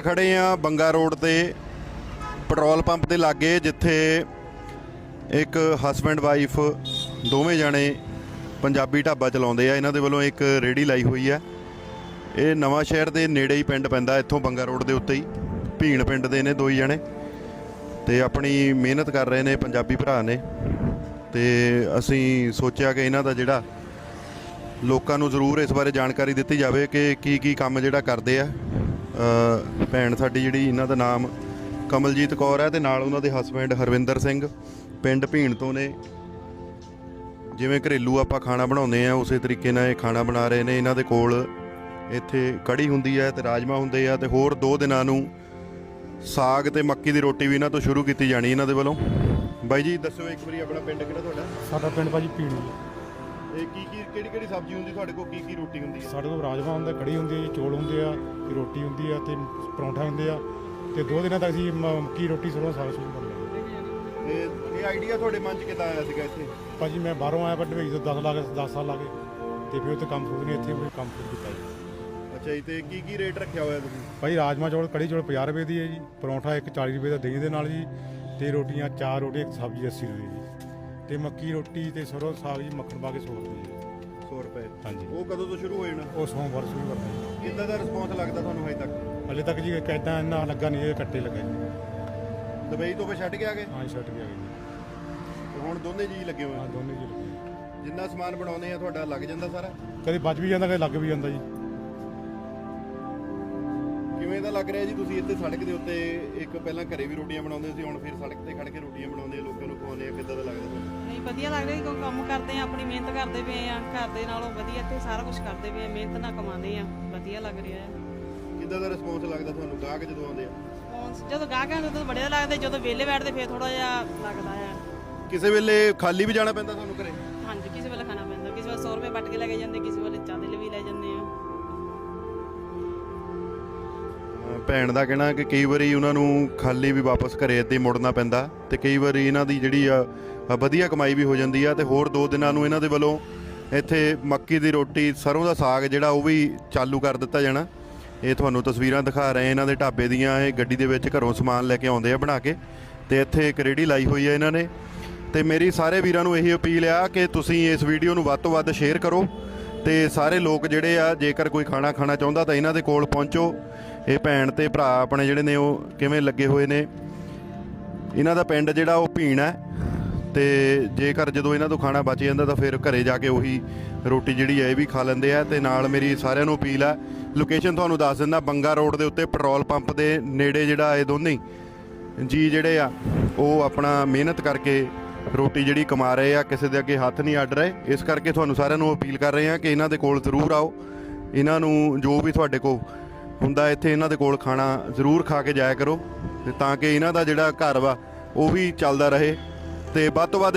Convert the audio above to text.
ਖੜੇ ਆ ਬੰਗਾ ਰੋਡ ਤੇ ਪੈਟਰੋਲ ਪੰਪ ਦੇ ਲਾਗੇ, ਜਿੱਥੇ ਇੱਕ ਹਸਬੈਂਡ ਵਾਈਫ ਦੋਵੇਂ ਜਣੇ ਪੰਜਾਬੀ ਢਾਬਾ ਚਲਾਉਂਦੇ ਆ। ਇਹਨਾਂ ਦੇ ਵੱਲੋਂ ਇੱਕ ਰੇੜੀ ਲਾਈ ਹੋਈ ਆ। ਇਹ ਨਵਾਂ ਸ਼ਹਿਰ ਦੇ ਨੇੜੇ ਹੀ ਪਿੰਡ ਪੈਂਦਾ, ਇੱਥੋਂ ਬੰਗਾ ਰੋਡ ਦੇ ਉੱਤੇ ਹੀ, ਭੀਣ ਪਿੰਡ ਦੇ ਨੇ ਦੋ ਹੀ ਜਣੇ। ਤੇ ਆਪਣੀ ਮਿਹਨਤ ਕਰ ਰਹੇ ਨੇ ਪੰਜਾਬੀ ਭਰਾ ਨੇ। ਤੇ ਅਸੀਂ ਸੋਚਿਆ ਕਿ ਇਹਨਾਂ ਦਾ ਜਿਹੜਾ ਲੋਕਾਂ ਨੂੰ ਜ਼ਰੂਰ ਇਸ ਬਾਰੇ ਜਾਣਕਾਰੀ ਦਿੱਤੀ ਜਾਵੇ ਕਿ ਕੀ ਕੀ ਕੰਮ ਜਿਹੜਾ ਕਰਦੇ ਆ। ਭੈਣ ਸਾਡੀ ਜਿਹੜੀ ਇਹਨਾਂ ਦਾ ਨਾਮ ਕਮਲਜੀਤ ਕੌਰ ਹੈ ਤੇ ਨਾਲ ਉਹਨਾਂ ਦੇ ਹਸਬੈਂਡ ਹਰਵਿੰਦਰ ਸਿੰਘ ਪਿੰਡ ਭੀਣ ਤੋਂ ਨੇ। ਜਿਵੇਂ ਘਰੇਲੂ ਆਪਾਂ ਖਾਣਾ ਬਣਾਉਂਦੇ ਆ ਉਸੇ ਤਰੀਕੇ ਨਾਲ ਇਹ ਖਾਣਾ ਬਣਾ ਰਹੇ ਨੇ। ਇਹਨਾਂ ਦੇ ਕੋਲ ਇੱਥੇ ਕੜੀ ਹੁੰਦੀ ਹੈ ਤੇ ਰਾਜਮਾ ਹੁੰਦੇ ਆ ਤੇ ਹੋਰ ਦੋ ਦਿਨਾਂ ਨੂੰ ਸਾਗ ਤੇ ਮੱਕੀ ਦੀ ਰੋਟੀ ਵੀ ਇਹਨਾਂ ਤੋਂ ਸ਼ੁਰੂ ਕੀਤੀ ਜਾਣੀ ਇਹਨਾਂ ਦੇ ਵੱਲੋਂ। ਬਾਈ ਜੀ, ਦੱਸੋ ਇੱਕ ਵਾਰੀ ਆਪਣਾ ਪਿੰਡ ਕਿਹੜਾ ਤੁਹਾਡਾ? ਸਾਡਾ ਪਿੰਡ ਭਾਜੀ ਪੀਣੀ ਹੈ ਇਹ ਕੀ ਕੀ ਕਿਹੜੀ ਕਿਹੜੀ ਸਬਜ਼ੀ ਹੁੰਦੀ? ਤੁਹਾਡੇ ਕੋਲ ਕੀ ਕੀ ਰੋਟੀ ਹੁੰਦੀ ਹੈ? ਸਾਡੇ ਕੋਲ ਰਾਜਮਾ ਹੁੰਦਾ ਕੜੀ ਹੁੰਦੀ ਹੈ ਜੀ ਚੌਲ ਹੁੰਦੇ ਆ ਤੇ ਰੋਟੀ ਹੁੰਦੀ ਆ ਤੇ ਪਰੌਂਠਾ ਹੁੰਦੇ ਆ ਤੇ ਦੋ ਦਿਨਾਂ ਤੱਕ ਅਸੀਂ ਮ- ਮੱਕੀ ਰੋਟੀ ਸਰੋਂ ਸਾਗ ਸ਼ੁਰੂ ਕਰ ਲਿਆ ਇਹ ਇਹ ਆਈਡੀਆ ਤੁਹਾਡੇ ਮਨ 'ਚ ਕਿੱਦਾਂ ਆਇਆ ਸੀਗਾ ਇੱਥੇ? ਭਾਜੀ ਮੈਂ ਬਾਹਰੋਂ ਆਇਆ ਪਰ ਢਵੇਈ ਤੋਂ 10 ਲਾ ਕੇ 10 ਸਾਲ ਲਾ ਕੇ ਤੇ ਫਿਰ ਉੱਥੇ ਕੰਮ ਸ਼ੁਰੂ ਨਹੀਂ ਇੱਥੇ ਵੀ ਕੰਮ ਸ਼ੁਰੂ ਕੀਤਾ ਜੀ। ਅੱਛਾ ਜੀ ਤੇ ਕੀ ਕੀ ਰੇਟ ਰੱਖਿਆ ਹੋਇਆ ਤੁਸੀਂ? ਭਾਈ ਰਾਜਮਾ ਚੌਲ ਕੜੀ ਚੌਲ 50 ਰੁਪਏ ਦੀ ਹੈ ਜੀ ਪਰੌਂਠਾ ਇੱਕ 40 ਰੁਪਏ ਦਾ ਦਹੀਂ ਦੇ ਨਾਲ ਜੀ ਤੇ ਰੋਟੀਆਂ ਚਾਰ ਰੋਟੀ ਇੱਕ ਸਬਜ਼ੀ 80 ਰੁਪਏ ਜੀ। ਤੇ ਮੱਕੀ ਰੋਟੀ ਤੇ ਸਰੋਂ ਸਾਗ ਜੀ ਮੱਖਣ ਪਾ ਕੇ 100 ਰੁਪਏ ਜੀ। 100 ਰੁਪਏ। ਹਾਂਜੀ। ਉਹ ਕਦੋਂ ਤੋਂ ਸ਼ੁਰੂ ਹੋ ਜਾਣਾ? ਉਹ ਸੋਮਵਾਰ ਸ਼ੁਰੂ ਕਰਨਾ ਜੀ। ਕਿੱਦਾਂ ਦਾ ਰਿਸਪੌਂਸ ਲੱਗਦਾ ਤੁਹਾਨੂੰ ਹਜੇ ਤੱਕ? ਹਲੇ ਤੱਕ ਜੀ ਕਿਦਾਂ ਇੰਨਾ ਲੱਗਾ ਨਹੀਂ ਇਹ ਕੱਟੇ ਲੱਗੇ ਜੀ। ਦੁਬਈ ਤੋਂ ਫੇ ਛੱਡ ਕੇ ਆ ਗਏ? ਹਾਂ ਸ਼ਰਟ ਵੀ ਆ ਗਈ ਜੀ। ਤੇ ਹੁਣ ਦੋਨੇ ਜੀ ਲੱਗੇ ਹੋਏ? ਹਾਂ ਆ। ਦੋਨੇ ਜੀ ਲੱਗੇ। ਜਿੰਨਾ ਸਮਾਨ ਬਣਾਉਂਦੇ ਆ ਤੁਹਾਡਾ ਲੱਗ ਜਾਂਦਾ ਸਾਰਾ? ਕਦੇ ਬਚ ਵੀ ਜਾਂਦਾ ਕਦੇ ਲੱਗ ਵੀ ਜਾਂਦਾ ਜੀ। ਕਿਵੇਂ ਦਾ ਲੱਗ ਰਿਹਾ ਜੀ? ਤੁਸੀਂ ਇੱਥੇ ਸੜਕ ਦੇ ਉੱਤੇ ਇੱਕ ਪਹਿਲਾਂ ਘਰੇ ਵੀ ਰੋਟੀਆਂ ਬਣਾਉਂਦੇ ਸੀ ਹੁਣ ਫਿਰ ਸੜਕ ਤੇ ਖੜ ਕੇ ਰੋਟੀਆਂ ਬਣਾਉਂਦੇ ਆ ਲੋਕਾਂ ਨੂੰ ਖਵਾਉਂਦੇ ਆ ਕਿੱਦਾਂ ਦਾ ਲੱਗਦਾ ਤੁਹਾਨੂੰ? ਨਹੀਂ ਵਧੀਆ ਲੱਗ ਰਿਹਾ ਕਿਉਂਕਿ ਕੰਮ ਕਰਦੇ ਆ ਆਪਣੀ ਮਿਹਨਤ ਕਰਦੇ ਪਏ ਆ ਘਰ ਦੇ ਨਾਲੋਂ ਵਧੀਆ ਤੇ ਸਾਰਾ ਕੁਝ ਕਰਦੇ ਪਏ ਆ ਮਿਹਨਤ ਨਾਲ ਕਮਾਉਂਦੇ ਆ ਵਧੀਆ ਲੱਗ ਰਿਹਾ ਹੈ। ਕਿੱਦਾਂ ਦਾ ਰਿਸਪੌਂਸ ਲੱਗਦਾ ਤੁਹਾਨੂੰ ਗਾਹਕ ਜਦੋਂ ਆਉਂਦੇ ਆ? ਹੁਣ ਜਦੋਂ ਗਾਹਕਾਂ ਨੂੰ ਤਾਂ ਬੜੇ ਲੱਗਦੇ ਜਦੋਂ ਵਿਹਲੇ ਬੈਠਦੇ ਫੇਰ ਥੋੜਾ ਜਿਹਾ ਲੱਗਦਾ ਆ ਕਿਸੇ ਵੇਲੇ ਖਾਲੀ ਵੀ ਜਾਣਾ ਪੈਂਦਾ ਤੁਹਾਨੂੰ ਘਰੇ? ਹਾਂਜੀ ਕਿਸੇ ਵੇਲੇ ਖਾਣਾ ਪੈਂਦਾ ਕਿਸੇ ਵੇਲੇ 100 ਰੁਪਏ ਵੱਟ ਕੇ ਲੈ ਕੇ ਜਾਂਦੇ ਕਿਸੇ ਵੇਲੇ ਚਾਦੇ ਲਈ ਵੀ ਲੈ ਜਾਂਦੇ। ਭੈਣ ਦਾ ਕਹਿਣਾ ਕਿ ਕਈ ਵਾਰੀ ਉਹਨਾਂ ਨੂੰ ਖਾਲੀ ਵੀ ਵਾਪਸ ਘਰੇ ਇੱਦਾਂ ਹੀ ਮੁੜਨਾ ਪੈਂਦਾ ਤੇ ਕਈ ਵਾਰੀ ਇਹਨਾਂ ਦੀ ਜਿਹੜੀ ਆ ਵਧੀਆ ਕਮਾਈ ਵੀ ਹੋ ਜਾਂਦੀ ਆ ਤੇ ਹੋਰ ਦੋ ਦਿਨਾਂ ਨੂੰ ਇਹਨਾਂ ਦੇ ਵੱਲੋਂ ਇੱਥੇ ਮੱਕੀ ਦੀ ਰੋਟੀ, ਸਰੋਂ ਦਾ ਸਾਗ ਜਿਹੜਾ ਉਹ ਵੀ ਚਾਲੂ ਕਰ ਦਿੱਤਾ ਜਾਣਾ। ਇਹ ਤੁਹਾਨੂੰ ਤਸਵੀਰਾਂ ਦਿਖਾ ਰਹੇ ਇਹਨਾਂ ਦੇ ਢਾਬੇ ਦੀਆਂ, ਇਹ ਗੱਡੀ ਦੇ ਵਿੱਚ ਘਰੋਂ ਸਮਾਨ ਲੈ ਕੇ ਆਉਂਦੇ ਆ ਬਣਾ ਕੇ ਤੇ ਇੱਥੇ ਇੱਕ ਰੇੜੀ ਲਾਈ ਹੋਈ ਹੈ ਇਹਨਾਂ ਨੇ। ਤੇ ਮੇਰੀ ਸਾਰੇ ਵੀਰਾਂ ਨੂੰ ਇਹੀ ਅਪੀਲ ਆ ਕਿ ਤੁਸੀਂ ਇਸ ਵੀਡੀਓ ਨੂੰ ਵੱਧ ਤੋਂ ਵੱਧ ਸ਼ੇਅਰ ਕਰੋ ਤੇ ਸਾਰੇ ਲੋਕ ਜਿਹੜੇ ਆ, ਜੇਕਰ ਕੋਈ ਖਾਣਾ ਖਾਣਾ ਚਾਹੁੰਦਾ ਤਾਂ ਇਹਨਾਂ ਦੇ ਕੋਲ ਪਹੁੰਚੋ। ਇਹ ਭੈਣ ਤੇ ਭਰਾ ਆਪਣੇ ਜਿਹੜੇ ਨੇ ਉਹ ਕਿਵੇਂ ਲੱਗੇ ਹੋਏ ਨੇ, ਇਹਨਾਂ ਦਾ ਪਿੰਡ ਜਿਹੜਾ ਉਹ ਭੀਣ ਹੈ ਤੇ ਜੇਕਰ ਜਦੋਂ ਇਹਨਾਂ ਤੋਂ ਖਾਣਾ ਬਚ ਜਾਂਦਾ ਤਾਂ ਫਿਰ ਘਰੇ ਜਾ ਕੇ ਉਹੀ ਰੋਟੀ ਜਿਹੜੀ ਹੈ ਇਹ ਵੀ ਖਾ ਲੈਂਦੇ ਆ ਤੇ ਨਾਲ ਮੇਰੀ ਸਾਰਿਆਂ ਨੂੰ ਅਪੀਲ ਆ, ਲੋਕੇਸ਼ਨ ਤੁਹਾਨੂੰ ਦੱਸ ਦਿੰਦਾ, ਬੰਗਾ ਰੋਡ ਦੇ ਉੱਤੇ ਪੈਟਰੋਲ ਪੰਪ ਦੇ ਨੇੜੇ ਜਿਹੜਾ ਇਹ ਦੋਨੇ ਜੀ ਜਿਹੜੇ ਆ, ਉਹ ਆਪਣਾ ਮਿਹਨਤ ਕਰਕੇ ਰੋਟੀ ਜਿਹੜੀ ਕਮਾ ਰਹੇ ਆ, ਕਿਸੇ ਦੇ ਅੱਗੇ ਹੱਥ ਨਹੀਂ ਅੱਡ ਰਹੇ, ਇਸ ਕਰਕੇ ਤੁਹਾਨੂੰ ਸਾਰਿਆਂ ਨੂੰ ਅਪੀਲ ਕਰ ਰਹੇ ਆ ਕਿ ਇਹਨਾਂ ਦੇ ਕੋਲ ਜ਼ਰੂਰ ਆਓ, ਇਹਨਾਂ ਨੂੰ ਜੋ ਵੀ ਤੁਹਾਡੇ ਕੋਲ ਹੁੰਦਾ ਇੱਥੇ ਇਹਨਾਂ ਦੇ ਕੋਲ ਖਾਣਾ ਜ਼ਰੂਰ ਖਾ ਕੇ ਜਾਇਆ ਕਰੋ ਤੇ ਤਾਂ ਕਿ ਇਹਨਾਂ ਦਾ ਜਿਹੜਾ ਘਰ ਵਾ, ਉਹ ਵੀ ਚੱਲਦਾ ਰਹੇ ਤੇ ਵੱਧ ਤੋਂ ਵੱਧ